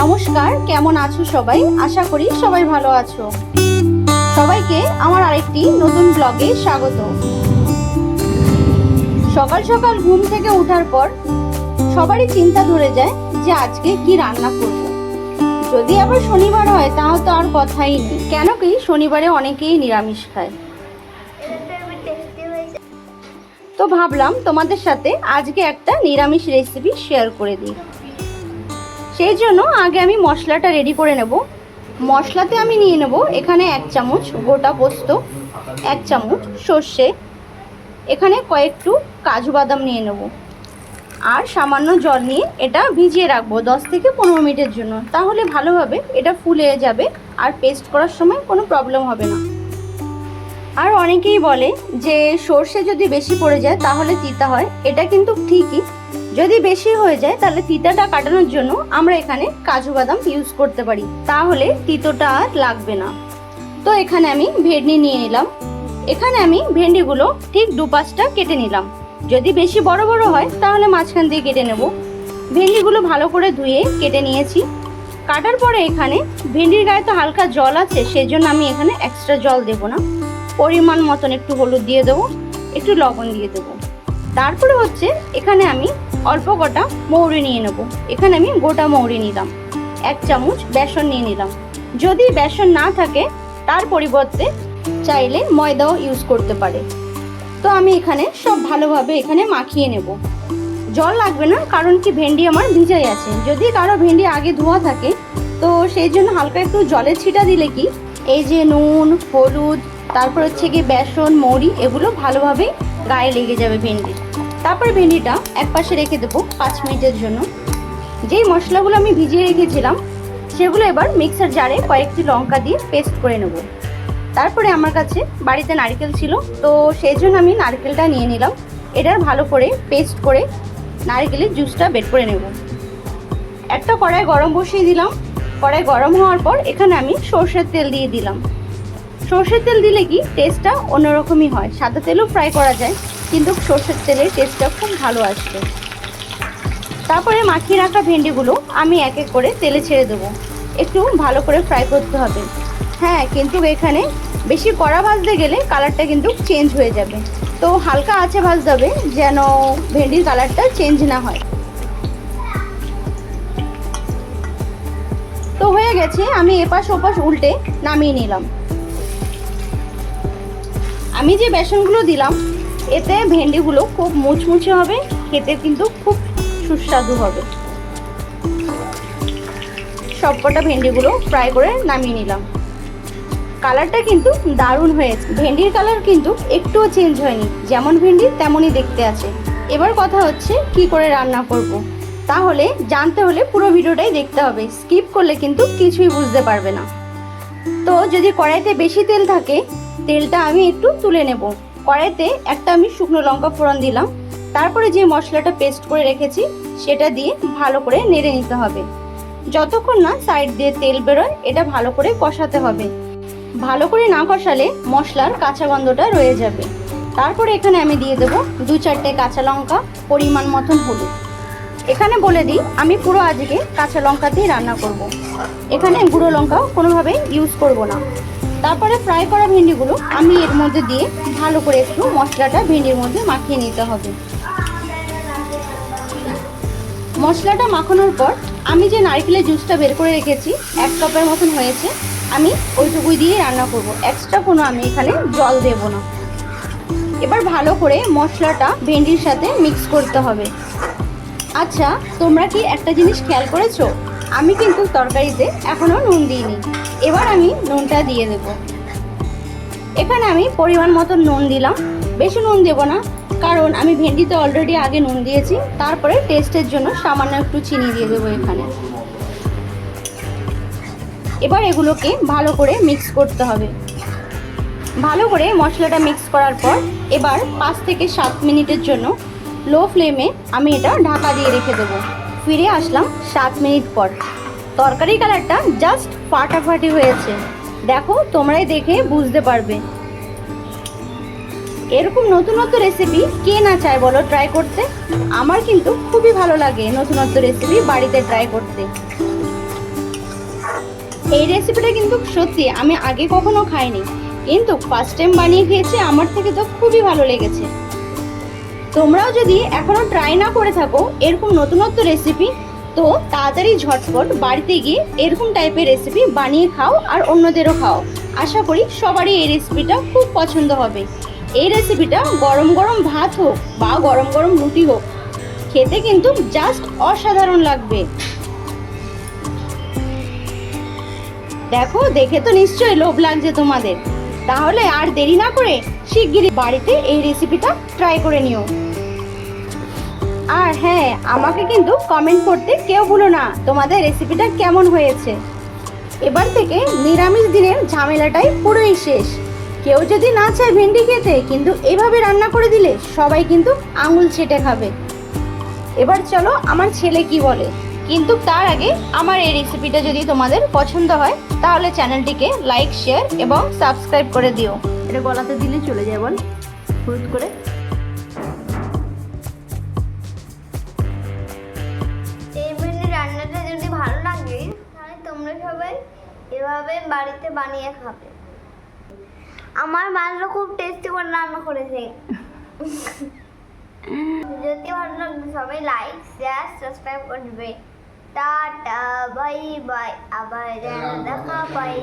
নমস্কার, কেমন আছো সবাই? আশা করি সবাই ভালো আছো। সবাইকে আমার আরেকটি নতুন ব্লগে স্বাগত। সকাল সকাল ঘুম থেকে ওঠার পর সবারই চিন্তা ধরে যায় যে আজকে কি রান্না করব। যদি আবার শনিবার হয় তাহলে তো আর কথাই নেই। কেন কি শনিবারে অনেকেই নিরামিষ খায়। তো ভাবলাম তোমাদের সাথে আজকে একটা নিরামিষ রেসিপি শেয়ার করে দিই। সেই জন্য আগে আমি মশলাটা রেডি করে নেব। মশলাতে আমি নিয়ে নেব এখানে এক চামচ গোটা পোস্ত, এক চামচ সর্ষে, এখানে কয়েকটু কাজু বাদাম নিয়ে নেব। আর সামান্য জল নিয়ে এটা ভিজিয়ে রাখব দশ থেকে পনেরো মিনিটের জন্য। তাহলে ভালোভাবে এটা ফুলে যাবে আর পেস্ট করার সময় কোনো প্রবলেম হবে না। আর অনেকেই বলে যে সর্ষে যদি বেশি পড়ে যায় তাহলে তিতা হয়, এটা কিন্তু ঠিকই। যদি বেশি হয়ে যায়, তাহলে তিতাটা কাটানোর জন্য আমরা এখানে কাজু বাদাম ইউজ করতে পারি। তাহলে তিতোটা আর লাগবে না। তো এখানে আমি ভেন্ডি নিয়ে নিলাম। এখানে আমি ভেন্ডিগুলো ঠিক দু পাঁচটা কেটে নিলাম। যদি বেশি বড় বড় হয়, তাহলে মাঝখান দিয়ে কেটে নেব। ভেন্ডিগুলো ভালো করে ধুয়ে কেটে নিয়েছি। কাটার পরে এখানে ভেন্ডির গায়ে তো হালকা জল আছে সেই জন্য আমি এখানে এক্সট্রা জল দেব না। পরিমাণ মতন একটু হলুদ দিয়ে দেবো, একটু লবণ দিয়ে দেবো। তারপরে হচ্ছে এখানে আমি অল্প কটা মৌরি নিয়ে নেব। এখানে আমি গোটা মৌরি নিলাম। এক চামচ বেসন নিয়ে নিলাম। যদি বেসন না থাকে, তার পরিবর্তে চাইলে ময়দাও ইউজ করতে পারে। তো আমি এখানে সব ভালোভাবে এখানে মাখিয়ে নেব। জল লাগবে না, কারণ কি ভেন্ডি আমার ভিজাই আছে। যদি কারও ভেন্ডি আগে ধোয়া থাকে, তো সেই জন্য হালকা একটু জলের ছিটা দিলে কি, এই যে নুন, হলুদ, তারপর হচ্ছে কি বেসন, মৌরি, এগুলো ভালোভাবে গায়ে লেগে যাবে ভেন্ডির। তারপর ভেন্ডিটা এক পাশে রেখে দেবো পাঁচ মিনিটের জন্য। যেই মশলাগুলো আমি ভিজিয়ে রেখেছিলাম, সেগুলো এবার মিক্সার জারে কয়েকটি লঙ্কা দিয়ে পেস্ট করে নেব। তারপরে আমার কাছে বাড়িতে নারকেল ছিল, তো সেই জন্য আমি নারকেলটা নিয়ে নিলাম। এটার ভালো করে পেস্ট করে নারকেলের জুসটা বের করে নেব। একটা কড়াই গরম বসিয়ে দিলাম। কড়াই গরম হওয়ার পর এখানে আমি সর্ষের তেল দিয়ে দিলাম। সর্ষের তেল দিলে কি টেস্টটা অন্যরকমই হয়। সাদা তেলও ফ্রাই করা যায়, কিন্তু সর্ষের তেলের টেস্টটা খুব ভালো আসবে। তারপরে মাখিয়ে রাখা ভেন্ডিগুলো আমি এক এক করে তেলে ছেড়ে দেবো। একটু ভালো করে ফ্রাই করতে হবে। হ্যাঁ কিন্তু এখানে বেশি কড়া ভাজতে গেলে কালারটা কিন্তু চেঞ্জ হয়ে যাবে। তো হালকা আছে ভাজতে হবে যেন ভেন্ডির কালারটা চেঞ্জ না হয়। তো হয়ে গেছে, আমি এপাশ ওপাশ উল্টে নামিয়ে নিলাম। আমি যে বেসনগুলো দিলাম, এতে ভেন্ডিগুলো খুব মুচমুচে হবে, খেতে কিন্তু খুব সুস্বাদু হবে। সবকটা ভেন্ডিগুলো ফ্রাই করে নামিয়ে নিলাম। কালারটা কিন্তু দারুণ হয়েছে। ভেন্ডির কালার কিন্তু একটুও চেঞ্জ হয়নি। যেমন ভেন্ডি, তেমনই দেখতে আছে। এবার কথা হচ্ছে, কি করে রান্না করব। তাহলে জানতে হলে পুরো ভিডিওটাই দেখতে হবে। স্কিপ করলে কিন্তু কিছুই বুঝতে পারবে না। তো যদি কড়াইতে বেশি তেল থাকে তেলটা আমি একটু তুলে নেব। কড়াইতে একটা আমি শুকনো লঙ্কা ফোড়ন দিলাম। তারপরে যে মশলাটা পেস্ট করে রেখেছি, সেটা দিয়ে ভালো করে নেড়ে নিতে হবে। যতক্ষণ না সাইড দিয়ে তেল বেরোয়, এটা ভালো করে কষাতে হবে। ভালো করে না কষালে মশলার কাঁচা গন্ধটা রয়ে যাবে। তারপরে এখানে আমি দিয়ে দেবো দু চারটে কাঁচা লঙ্কা, পরিমাণ মতন হলুদ। এখানে বলে দিই, আমি পুরো আজকে কাঁচা লঙ্কা দিয়ে রান্না করব। এখানে গুঁড়ো লঙ্কা কোনোভাবে ইউজ করব না। তারপরে ফ্রাই করা ভেন্ডিগুলো আমি এর মধ্যে দিয়ে ভালো করে একটু মশলাটা ভেন্ডির মধ্যে মাখিয়ে নিতে হবে। মশলাটা মাখানোর পর আমি যে নারকেলের জুসটা বের করে রেখেছি, এক কাপের মতন হয়েছে, আমি ওইটুকুই দিয়ে রান্না করব। এক্সট্রা কোনো আমি এখানে জল দেব না। এবার ভালো করে মশলাটা ভেন্ডির সাথে মিক্স করতে হবে। আচ্ছা তোমরা কি একটা জিনিস খেয়াল করেছ? আমি কিন্তু তরকারিতে এখনও নুন দিইনি। এবার আমি নুনটা দিয়ে দেব। এখানে আমি পরিমাণ মতো নুন দিলাম। বেশি নুন দেব না, কারণ আমি ভেন্ডিতে অলরেডি আগে নুন দিয়েছি। তারপরে টেস্টের জন্য সামান্য একটু চিনি দিয়ে দেবো এখানে। এবার এগুলোকে ভালো করে মিক্স করতে হবে। ভালো করে মশলাটা মিক্স করার পর এবার পাঁচ থেকে সাত মিনিটের জন্য লো ফ্লেমে আমি এটা ঢাকা দিয়ে রেখে দেবো। ফিরে আসলাম সাত মিনিট পর। তরকারি কালারটা জাস্ট ফাটাফাটি হয়েছে। দেখো, তোমরাই দেখে বুঝতে পারবে। এরকম নতুনত্ব রেসিপি কে না চায় বলো ট্রাই করতে? আমার কিন্তু খুবই ভালো লাগে নতুনত্ব রেসিপি বাড়িতে ট্রাই করতে। এই রেসিপিটা কিন্তু সত্যি, আমি আগে কখনো খাইনি। কিন্তু ফার্স্ট টাইম বানিয়ে খেয়েছি, আমার থেকে তো খুবই ভালো লেগেছে। তোমরাও যদি এখনও ট্রাই না করে থাকো, এরকম নতুনত্ব রেসিপি তো তাড়াতাড়ি ঝটপট বাড়িতে গিয়ে এরকম টাইপের রেসিপি বানিয়ে খাও আর অন্যদেরও খাও। আশা করি সবারই এই রেসিপিটা খুব পছন্দ হবে। এই রেসিপিটা গরম গরম ভাত হোক বা গরম গরম রুটি হোক, খেতে কিন্তু জাস্ট অসাধারণ লাগবে। দেখো, দেখে তো নিশ্চয়ই লোভ লাগছে তোমাদের। তাহলে আর দেরি না করে শিগগিরই বাড়িতে এই রেসিপিটা ট্রাই করে নিও। আর হ্যাঁ আমাকে কিন্তু কমেন্ট করতে কেউ ভুলো না তোমাদের রেসিপিটা কেমন হয়েছে। এবার থেকে নিরামিষ দিনের ঝামেলাটাই পুরোই শেষ। কেউ যদি না চায় ভেন্ডি খেতে, কিন্তু এভাবে রান্না করে দিলে সবাই কিন্তু আঙুল ছেটে খাবে। এবার চলো আমার ছেলে কি বলে। কিন্তু তার আগে আমার এই রেসিপিটা যদি তোমাদের পছন্দ হয় তাহলে চ্যানেলটিকে লাইক শেয়ার এবং সাবস্ক্রাইব করে দিও। এটা গলাতে দিলে চলে যায় বল। হুট করে। এই রান্নাটা যদি ভালো লাগে তাহলে তোমরা সবাই এভাবে বাড়িতে বানিয়ে খাবে। আমার মাছটা খুব টেস্টি করে রান্না করেছে। যদি ভালো লাগে সবাই লাইক শেয়ার সাবস্ক্রাইব করবে। টাটা বাই বাই আবার যেন দেখা পাই